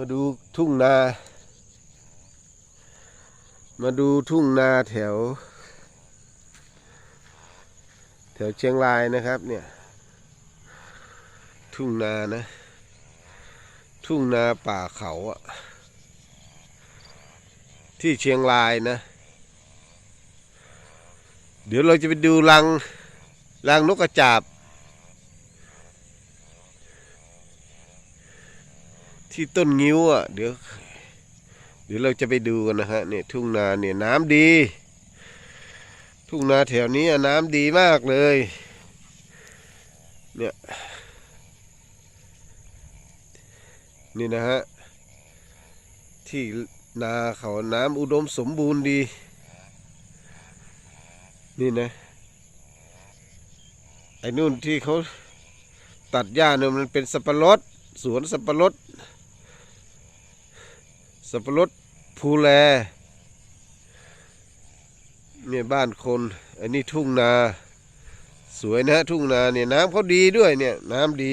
มาดูทุ่งนา มาดูทุ่งนาแถว แถวเชียงรายนะครับเนี่ย ทุ่งนานะ ทุ่งนาป่าเขาอะที่เชียงรายนะ เดี๋ยวเราจะไปดูรังรังนกกระจาบ ที่ต้นงิ้วอะเดี๋ยวเดี๋ยวเราจะไปดูกันนะฮะเนี่ยทุ่งนาเนี่ยน้ำดี ทุ่งนาแถวนี้น้ำดีมากเลย เนี่ยนี่นะฮะที่นาเขาน้ำอุดมสมบูรณ์ดี นี่นะไอ้นู่นที่เขาตัดหญ้าเนี่ยมันเป็นสับปะรดสวนสับปะรด สับปะรดภูแลเนี่ยบ้านคน อันนี้ทุ่งนา สวยนะทุ่งนาเนี่ยน้ำเขาดีด้วยเนี่ยน้ำดี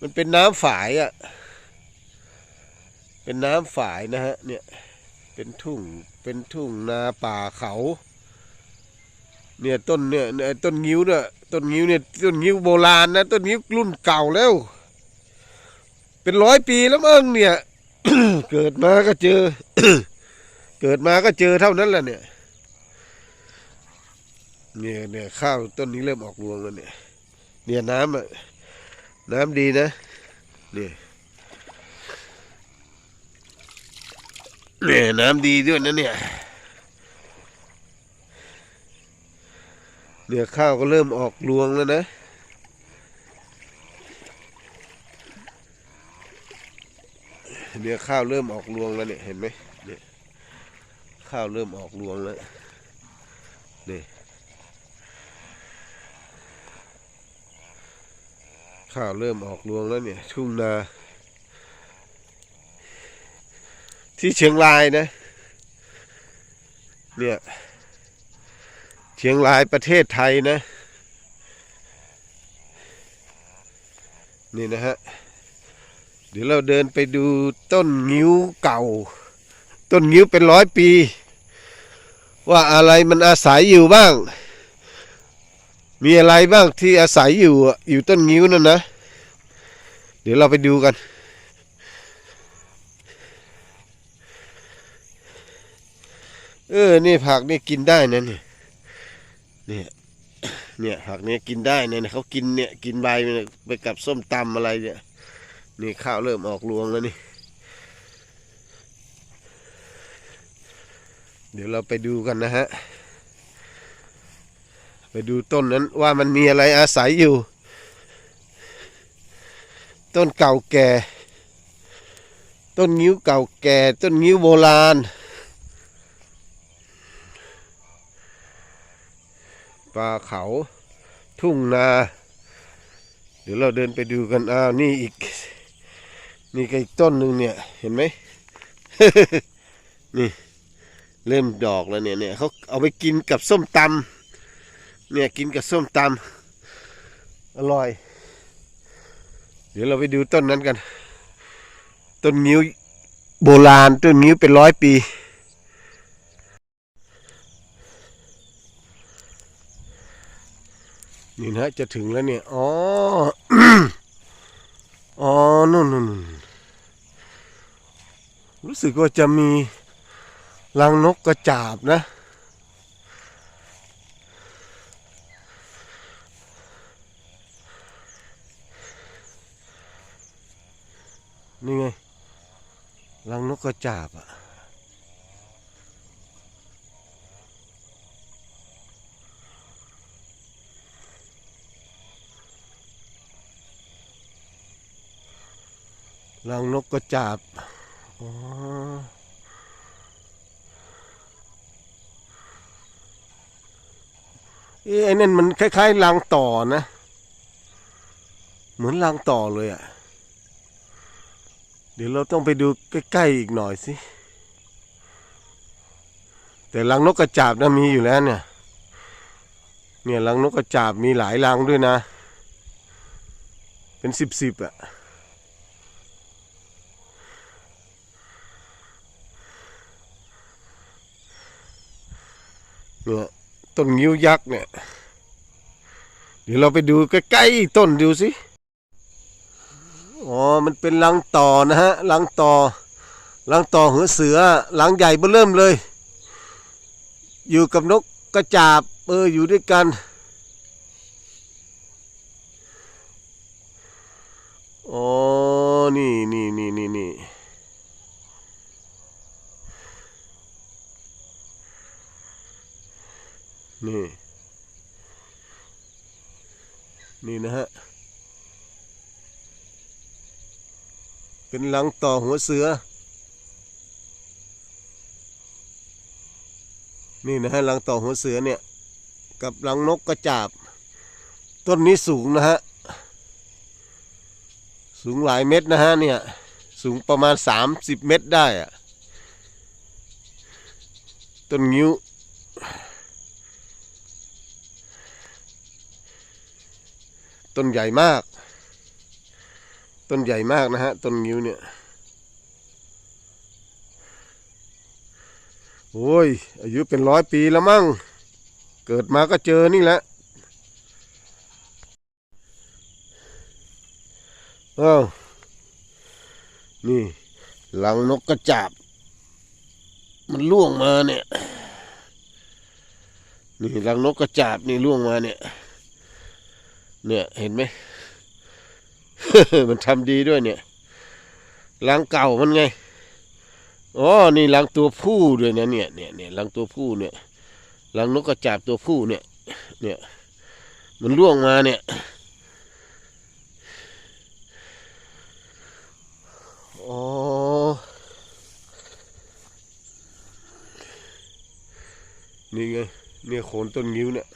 มันเป็นน้ำฝายอะ่ะ เป็นน้ำฝายนะฮะเนี่ยเป็นทุ่งเป็นทุ่งนาป่าเขา เนี่ยต้นเนี่ยเนี่ยต้นงิ้วเนี่ยต้นงิ้วเนี่ยต้นงิ้วโบราณนะต้นงิ้วรุ่นเก่าแล้ว เป็นร้อยปีแล้วมั้งเนี่ย เกิดมาก็เจอ เกิดมาก็เจอเท่านั้นแหละเนี่ย เนี่ยเนี่ยข้าวต้นนี้เริ่มออกรวงแล้วเนี่ย เนี่ยน้ำอะน้ำดีนะเนี่ยเนี่ยน้ำดีด้วยนะเนี่ย เนี่ยข้าวก็เริ่มออกรวงแล้วนะ เนี่ยข้าวเริ่มออกรวงแล้วเนี่ยเห็นไหมเนี่ยข้าวเริ่มออกรวงแล้วนี่ข้าวเริ่มออกรวงแล้วเนี่ย ทุ่งนา ที่เชียงรายนะ เนี่ยเชียงรายประเทศไทยนะ นี่นะฮะ ดี๋ยวเราเดินไปดูต้นงิ้วเก่า ต้นงิ้วเป็นร้อยปี ว่าอะไรมันอาศัยอยู่บ้าง มีอะไรบ้างที่อาศัยอยู่อยู่ต้นงิ้วนั่นนะ เดี๋ยวเราไปดูกัน เออนี่ผักนี่กินได้นะเนี่ยเนี่ยเนี่ยผักนี้กินได้เนี่ยเขากินเนี่ยกินใบไปกับส้มตำอะไรเนี่ย นี่ข้าวเริ่มออกรวงแล้วนี่ เดี๋ยวเราไปดูกันนะฮะ ไปดูต้นนั้นว่ามันมีอะไรอาศัยอยู่ ต้นเก่าแก่ ต้นงิ้วเก่าแก่ ต้นงิ้วโบราณป่าเขาทุ่งนา เดี๋ยวเราเดินไปดูกันอ้าวนี่อีก นี่ก็อีกต้นหนึ่งเนี่ย เห็นไหม นี่ เริ่มดอกแล้วเนี่ยเนี่ยเขาเอาไปกินกับส้มตำเนี่ยกินกับส้มตำอร่อย เดี๋ยวเราไปดูต้นนั้นกัน ต้นนิ้วโบราณ ต้นนิ้วเป็นร้อยปีนี่นะจะถึงแล้วเนี่ย อ๋อ อ๋อ นู่นนู่น รู้สึกว่าจะมีรังนกกระจาบนะ นี่ไงรังนกกระจาบอะรังนกกระจาบ เอ้ไอ้นั่นมันคล้ายๆรังต่อนะ เหมือนรังต่อเลยอะ่ะ เดี๋ยวเราต้องไปดูใกล้ๆอีกหน่อยสิ แต่รังนกกระจาบนะมีอยู่แล้วเนี่ย เนี่ยรังนกกระจาบมีหลายรังด้วยนะ เป็นสิบๆอะ เนี่ยต้นงิ้วยักษ์เนี่ย เดี๋ยวเราไปดูใกล้ๆต้นดูสิอ๋อ มันเป็นรังต่อนะฮะรังต่อรังต่อหัวเสือรังใหญ่เบื้อเริ่มเลย อยู่กับนกกระจาบเอออยู่ด้วยกัน อ๋อ นี่นี่นี่นี่นี่ นี่ นี่นะฮะ เป็นรังต่อหัวเสือ นี่นะฮะรังต่อหัวเสือเนี่ย กับรังนกกระจาบ ต้นนี้สูงนะฮะ สูงหลายเม็ดนะฮะเนี่ย สูงประมาณ 30 เมตรได้อะต้นงิ้ว ต้นใหญ่มาก ต้นใหญ่มากนะฮะ ต้นงิ้วเนี่ย โอ้ย อายุเป็นร้อยปีแล้วมั้ง เกิดมาก็เจอนี่แหละอ้าวนี่หลังนกกระจาบ มันล่วงมาเนี่ย นี่หลังนกกระจาบนี่ล่วงมาเนี่ย เนี่ยเห็นไหม มันทำดีด้วยเนี่ยรังเก่ามันไงอ๋อนี่รังตัวผู้ด้วยนะเนี่ยเนี่ยเนี่ยรังตัวผู้เนี่ยรังนกกระจาบตัวผู้เนี่ย เนี่ย มันล่วงมาเนี่ยอ๋อนี่ไงเนี่ยโคนต้นงิ้วเนี่ย